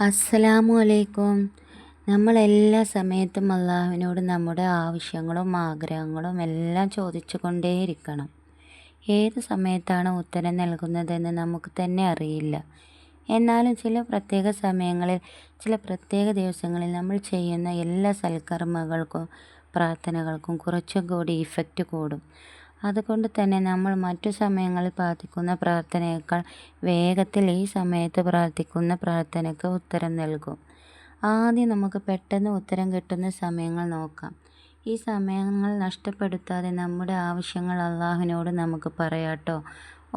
അസ്സലാമു അലൈക്കും നമ്മളെല്ലാ സമയത്തും അള്ളാഹുവിനോട് നമ്മുടെ ആവശ്യങ്ങളും ആഗ്രഹങ്ങളും എല്ലാം ചോദിച്ചു കൊണ്ടേയിരിക്കണം ഏത് സമയത്താണ് ഉത്തരം നൽകുന്നതെന്ന് നമുക്ക് തന്നെ അറിയില്ല. എന്നാലും ചില പ്രത്യേക സമയങ്ങളിൽ ചില പ്രത്യേക ദിവസങ്ങളിൽ നമ്മൾ ചെയ്യുന്ന എല്ലാ സൽക്കർമ്മങ്ങൾക്കും പ്രാർത്ഥനകൾക്കും കുറച്ചും കൂടി ഇഫക്റ്റ് കൂടും. അതുകൊണ്ട് തന്നെ നമ്മൾ മറ്റു സമയങ്ങളിൽ പ്രാർത്ഥിക്കുന്ന പ്രാർത്ഥനയേക്കാൾ വേഗത്തിൽ ഈ സമയത്ത് പ്രാർത്ഥിക്കുന്ന പ്രാർത്ഥനയ്ക്ക് ഉത്തരം നൽകും. ആദ്യം നമുക്ക് പെട്ടെന്ന് ഉത്തരം കിട്ടുന്ന സമയങ്ങൾ നോക്കാം. ഈ സമയങ്ങൾ നഷ്ടപ്പെടുത്താതെ നമ്മുടെ ആവശ്യങ്ങൾ അള്ളാഹുവിനോട് നമുക്ക് പറയാട്ടോ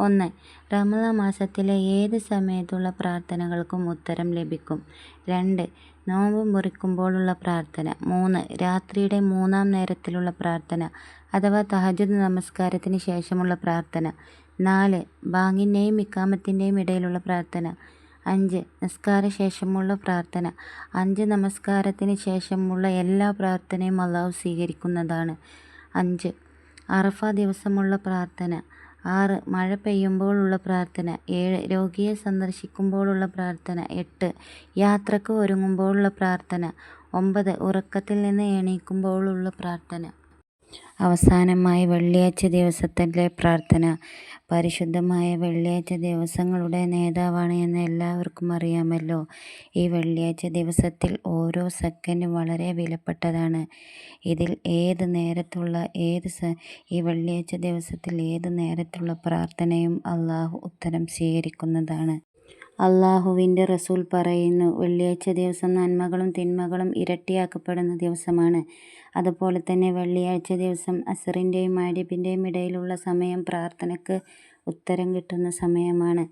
ഒന്ന് റമദ മാസത്തിലെ ഏത് സമയത്തുള്ള പ്രാർത്ഥനകൾക്കും ഉത്തരം ലഭിക്കും. രണ്ട് നോമ്പ് മുറിക്കുമ്പോഴുള്ള പ്രാർത്ഥന. മൂന്ന് രാത്രിയുടെ മൂന്നാം നേരത്തിലുള്ള പ്രാർത്ഥന അഥവാ തഹജുദ് നമസ്കാരത്തിന് ശേഷമുള്ള പ്രാർത്ഥന. നാല് ബാങ്ങിന്റെയും ഇക്കാമത്തിന്റെയും ഇടയിലുള്ള പ്രാർത്ഥന. അഞ്ച് നിസ്കാര ശേഷമുള്ള പ്രാർത്ഥന. അഞ്ച് നമസ്കാരത്തിന് ശേഷമുള്ള എല്ലാ പ്രാർത്ഥനയും അള്ളാഹു സ്വീകരിക്കുന്നതാണ്. അഞ്ച് അറഫ ദിവസമുള്ള പ്രാർത്ഥന. ആറ് മഴ പെയ്യുമ്പോഴുള്ള പ്രാർത്ഥന. ഏഴ് രോഗിയെ സന്ദർശിക്കുമ്പോഴുള്ള പ്രാർത്ഥന. എട്ട് യാത്രയ്ക്ക് ഒരുങ്ങുമ്പോഴുള്ള പ്രാർത്ഥന. ഒമ്പത് ഉറക്കത്തിൽ നിന്ന് എണീക്കുമ്പോഴുള്ള പ്രാർത്ഥന. അവസാനമായി വെള്ളിയാഴ്ച ദിവസത്തിലെ പ്രാർത്ഥന. പരിശുദ്ധമായ വെള്ളിയാഴ്ച ദിവസങ്ങളുടെ നേതാവാണ് എന്ന് എല്ലാവർക്കും അറിയാമല്ലോ. ഈ വെള്ളിയാഴ്ച ദിവസത്തിൽ ഓരോ സെക്കൻഡും വളരെ വിലപ്പെട്ടതാണ്. ഇതിൽ ഏത് നേരത്തുള്ള ഏത് ഈ വെള്ളിയാഴ്ച ദിവസത്തിൽ ഏത് നേരത്തുള്ള പ്രാർത്ഥനയും അള്ളാഹു ഉത്തരം സ്വീകരിക്കുന്നതാണ്. അള്ളാഹുവിന്റെ റസൂൽ പറയുന്നു വെള്ളിയാഴ്ച ദിവസം നന്മകളും തിന്മകളും ഇരട്ടിയാക്കപ്പെടുന്ന ദിവസമാണ്. അതുപോലെ തന്നെ വെള്ളിയാഴ്ച ദിവസം അസറിന്റെയും ആരിപ്പിന്റെയും ഇടയിലുള്ള സമയം പ്രാർത്ഥനയ്ക്ക് ഉത്തരം കിട്ടുന്ന സമയമാണ്.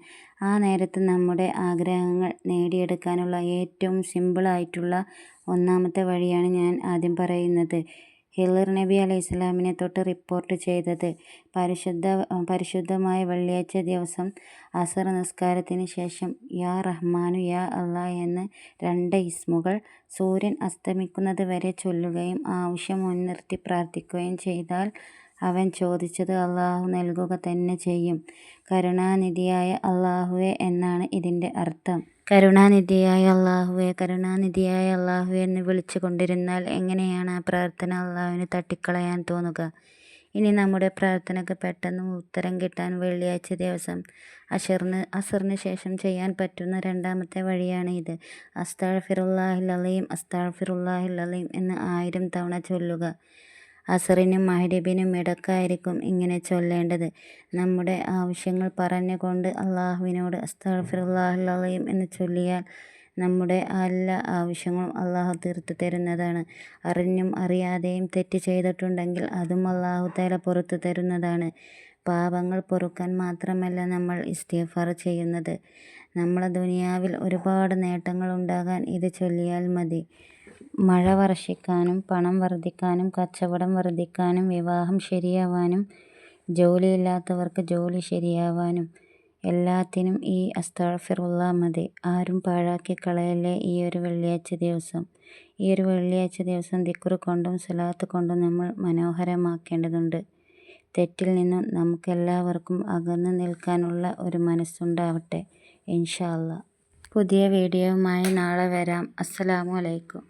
ആ നേരത്ത് നമ്മുടെ ആഗ്രഹങ്ങൾ നേടിയെടുക്കാനുള്ള ഏറ്റവും സിമ്പിളായിട്ടുള്ള ഒന്നാമത്തെ വഴിയാണ് ഞാൻ ആദ്യം പറയുന്നത്. ഹിളർ നബി അലൈഹിസ്സലാമിനെ തൊട്ട് റിപ്പോർട്ട് ചെയ്തത്. പരിശുദ്ധ പരിശുദ്ധമായ വെള്ളിയാഴ്ച ദിവസം അസർ നിസ്കാരത്തിന് ശേഷം യാ റഹ്മാനു യാ അള്ളാ എന്ന് രണ്ട് ഇസ്മുകൾ സൂര്യൻ അസ്തമിക്കുന്നത് വരെ ചൊല്ലുകയും ആവശ്യം മുൻനിർത്തി പ്രാർത്ഥിക്കുകയും ചെയ്താൽ അവൻ ചോദിച്ചത് അള്ളാഹു നൽകുക തന്നെ ചെയ്യും. കരുണാനിധിയായ അള്ളാഹുവെ എന്നാണ് ഇതിന്റെ അർത്ഥം. കരുണാനിധിയായ അള്ളാഹുവെ കരുണാനിധിയായ അള്ളാഹുവെ എന്ന് വിളിച്ചു കൊണ്ടിരുന്നാൽ എങ്ങനെയാണ് ആ പ്രാർത്ഥന അള്ളാഹുവിന് തട്ടിക്കളയാൻ തോന്നുക? ഇനി നമ്മുടെ പ്രാർത്ഥനയ്ക്ക് പെട്ടെന്ന് ഉത്തരം കിട്ടാൻ വെള്ളിയാഴ്ച ദിവസം. അഷറിന് അസറിന് ശേഷം ചെയ്യാൻ പറ്റുന്ന രണ്ടാമത്തെ വഴിയാണ് ഇത്. അസ്താഴ്ഫിറുല്ലാഹിൽ അലീം അസ്താഴ്ഫിറുല്ലാഹിൽ അലീം എന്ന് ആയിരം തവണ ചൊല്ലുക. അസറിനും മഹരിബിനും ഇടക്കായിരിക്കും ഇങ്ങനെ ചൊല്ലേണ്ടത്. നമ്മുടെ ആവശ്യങ്ങൾ പറഞ്ഞുകൊണ്ട് അള്ളാഹുവിനോട് അസ്തഗ്ഫിറുല്ലാഹൽ എന്ന് ചൊല്ലിയാൽ നമ്മുടെ എല്ലാ ആവശ്യങ്ങളും അള്ളാഹു തീർത്തു തരുന്നതാണ്. അറിഞ്ഞും അറിയാതെയും തെറ്റ് ചെയ്തിട്ടുണ്ടെങ്കിൽ അതും അള്ളാഹു തല പുറത്തു തരുന്നതാണ്. പാപങ്ങൾ പൊറുക്കാൻ മാത്രമല്ല നമ്മൾ ഇസ്തിഗ്ഫാർ ചെയ്യുന്നത്. നമ്മളെ ദുനിയാവിൽ ഒരുപാട് നേട്ടങ്ങൾ ഉണ്ടാകാൻ ഇത് ചൊല്ലിയാൽ മതി. മഴ വർഷിക്കാനും പണം വർദ്ധിക്കാനും കച്ചവടം വർദ്ധിക്കാനും വിവാഹം ശരിയാവാനും ജോലിയില്ലാത്തവർക്ക് ജോലി ശരിയാവാനും എല്ലാത്തിനും ഈ അസ്താഫിറുള്ള മതി. ആരും പാഴാക്കി കളയല്ലേ ഈ ഒരു വെള്ളിയാഴ്ച ദിവസം? ഈ ഒരു വെള്ളിയാഴ്ച ദിവസം ദിക്ർ കൊണ്ടും സലാത്ത് കൊണ്ടും നമ്മൾ മനോഹരമാക്കേണ്ടതുണ്ട്. തെറ്റിൽ നിന്നും നമുക്കെല്ലാവർക്കും അകന്നു നിൽക്കാനുള്ള ഒരു മനസ്സുണ്ടാവട്ടെ ഇൻഷാല്ല പുതിയ വീഡിയോയുമായി നാളെ വരാം. അസ്സലാമു അലൈക്കും.